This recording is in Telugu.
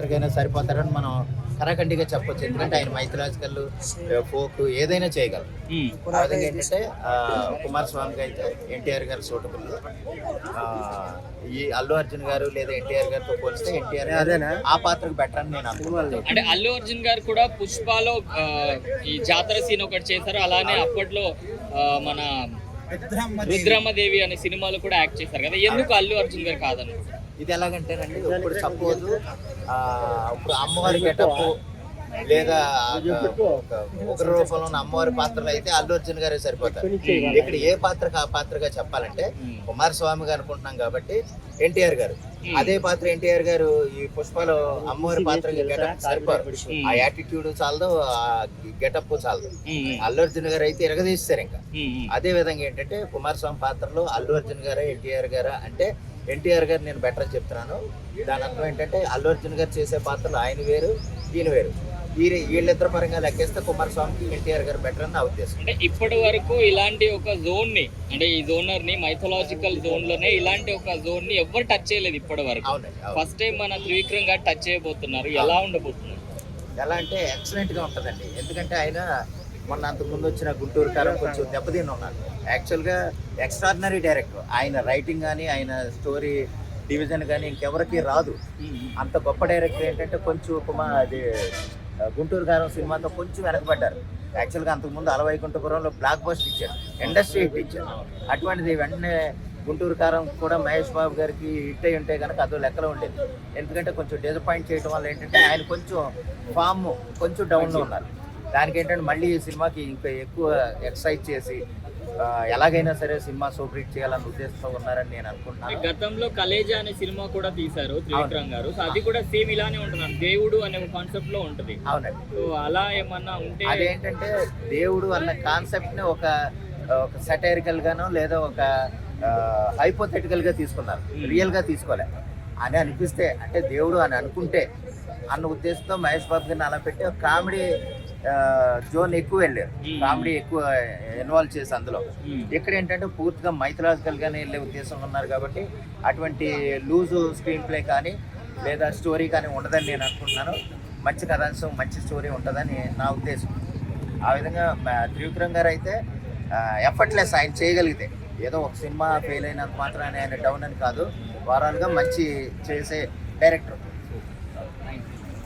పాత్రకైనా సరిపోతారని మనం కరాఖండిగా చెప్పొచ్చు. ఎందుకంటే ఆయన మైథలాజికల్ ఫోక్ ఏదైనా చేయగలరు ఉమ్. ఆ విధంగా ఏంటంటే కుమారస్వామికి అయితే ఎన్టీఆర్ గారు సూటబుల్ ఈ అల్లు అర్జున్ గారు లేదా ఎన్టీఆర్ గారితో పోలిస్తే ఎన్టీఆర్ గారు ఆ పాత్రకు బెటర్ అని నేను అంటే అల్లు అర్జున్ గారు కూడా పుష్పలో ఈ జాతర సీన్ ఒకటి చేశారు. అలానే అప్పట్లో మన రుద్రమ్మదేవి అనే సినిమాలో కూడా యాక్ట్ చేశారు కదా. ఎందుకు అల్లు అర్జున్ గారు కాదనుకుంటారు ఇది ఎలాగంటేనండి ఇప్పుడు సపోజ్ ఇప్పుడు అమ్మవారి గెటప్ లేదా ఒక రూపంలో ఉన్న అమ్మవారి పాత్రలు అయితే అల్లు అర్జున్ గారే సరిపోతారు. ఇక్కడ ఏ పాత్రకు ఆ పాత్రగా చెప్పాలంటే కుమారస్వామి గారు అనుకుంటున్నాం కాబట్టి ఎన్టీఆర్ గారు. అదే పాత్ర ఎన్టీఆర్ గారు ఈ పుష్పలో అమ్మవారి పాత్ర గెటప్ సరిపోరు. ఆ యాటిట్యూడ్ చాలదు ఆ గెటప్ చాలదు. అల్లు అర్జున్ గారు అయితే ఇరగదీస్తారు ఇంకా. అదే విధంగా ఏంటంటే కుమారస్వామి పాత్రలో అల్లు అర్జున్ గారా ఎన్టీఆర్ గారా అంటే ఎన్టీఆర్ గారు నేను బెటర్ చెప్తున్నాను. దాని అర్థం ఏంటంటే అల్లు అర్జున్ గారు చేసే పాత్రలు ఆయన వేరు ఈయన వేరు. వీరి వీళ్ళిద్దరు పరంగా లెక్కేస్తే కుమారస్వామికి ఎన్టీఆర్ గారు బెటర్ అని నా ఉద్దేశం. అంటే ఇప్పటి వరకు ఇలాంటి ఒక జోన్ని అంటే ఈ జోనర్ని మైథలాజికల్ జోన్లోనే ఇలాంటి ఒక జోన్ని ఎవరు టచ్ చేయలేదు ఇప్పటి వరకు. ఫస్ట్ టైం మన త్రివిక్రమ్ గారు టచ్ చేయబోతున్నారు. ఎలా ఉండబోతున్నారు? ఎలా అంటే ఎక్సలెంట్గా ఉంటుందండి. ఎందుకంటే ఆయన మొన్న అంతకు ముందు వచ్చిన గుంటూరు కారం కొంచెం దెబ్బతిని ఉన్నారు యాక్చువల్గా ఎక్స్ట్రాడినరీ డైరెక్టర్ ఆయన రైటింగ్ కానీ ఆయన స్టోరీ డివిజన్ కానీ ఇంకెవరికి రాదు. అంత గొప్ప డైరెక్టర్ ఏంటంటే కొంచెం ఉపమా అది గుంటూరు గారం సినిమాతో కొంచెం వెనకబడ్డారు. యాక్చువల్గా అంతకుముందు అలవైకుంఠపురంలో బ్లాక్ బస్ట్ ఇచ్చారు. ఇండస్ట్రీ హిట్ ఇచ్చారు. అటువంటిది వెంటనే గుంటూరు కారం కూడా మహేష్ బాబు గారికి హిట్ అయి ఉంటే కనుక అదో లెక్కలో ఉండేది. ఎందుకంటే కొంచెం డిసప్పాయింట్ చేయడం వల్ల ఏంటంటే ఆయన కొంచెం ఫామ్ కొంచెం డౌన్లో ఉన్నారు. దానికి ఏంటంటే మళ్ళీ ఈ సినిమాకి ఇంకా ఎక్కువ ఎక్సైజ్ చేసి ఎలాగైనా సరే సినిమా సూపర్ హిట్ చేయాలన్న ఉద్దేశంతో ఉన్నారని నేను అనుకుంటున్నాను. గతంలో కలేజా అనే సినిమా కూడా తీశారు త్రివిక్రమ్ గారు. సో అది కూడా సేమ్ ఇలానే ఉంటుంది దేవుడు అనే కాన్సెప్ట్లో ఉంటుంది. అవునండి. సో అలా ఏమన్నా ఉంటే అదేంటంటే దేవుడు అన్న కాన్సెప్ట్ని ఒక ఒక సెటైరికల్ గానో లేదా ఒక హైపోథెటికల్గా తీసుకున్నారు. రియల్గా తీసుకోలే. అని అనిపిస్తే అంటే దేవుడు అని అనుకుంటే అన్న ఉద్దేశంతో మహేష్ బాబు గారిని అలా పెట్టి కామెడీ జోన్ ఎక్కువ వెళ్ళారు. కామెడీ ఎక్కువ ఇన్వాల్వ్ చేసి అందులో. ఇక్కడ ఏంటంటే పూర్తిగా మైథలాజికల్ గానే వెళ్ళే ఉద్దేశం ఉన్నారు కాబట్టి అటువంటి లూజ్ స్క్రీన్ ప్లే కానీ లేదా స్టోరీ కానీ ఉండదని నేను అనుకుంటున్నాను. మంచి కథాంశం మంచి స్టోరీ ఉంటుందని నా ఉద్దేశం. ఆ విధంగా త్రివిక్రమ్ గారు అయితే ఎఫర్ట్లెస్ ఆయన చేయగలిగితే ఏదో ఒక సినిమా ఫెయిల్ అయినంత మాత్రాన్ని ఆయన డౌన్ అని కాదు వారాలుగా మంచి చేసే డైరెక్టర్